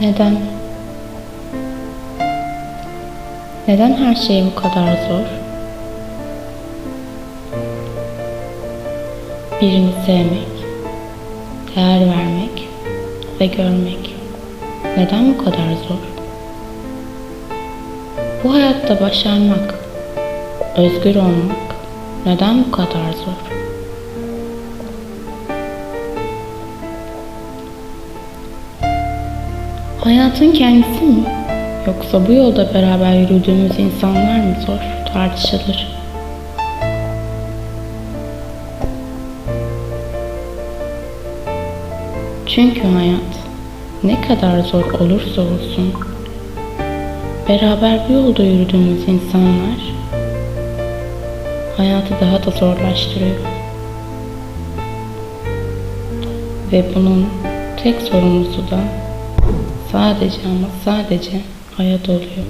Neden? Neden her şey bu kadar zor? Birini sevmek, değer vermek ve görmek. Neden bu kadar zor? Bu hayatta başarmak, özgür olmak neden bu kadar zor? Hayatın kendisi mi? Yoksa bu yolda beraber yürüdüğümüz insanlar mı zor? Tartışılır. Çünkü hayat ne kadar zor olursa olsun beraber bu yolda yürüdüğümüz insanlar hayatı daha da zorlaştırıyor. Ve bunun tek sorumlusu da sadece ama sadece hayat oluyor.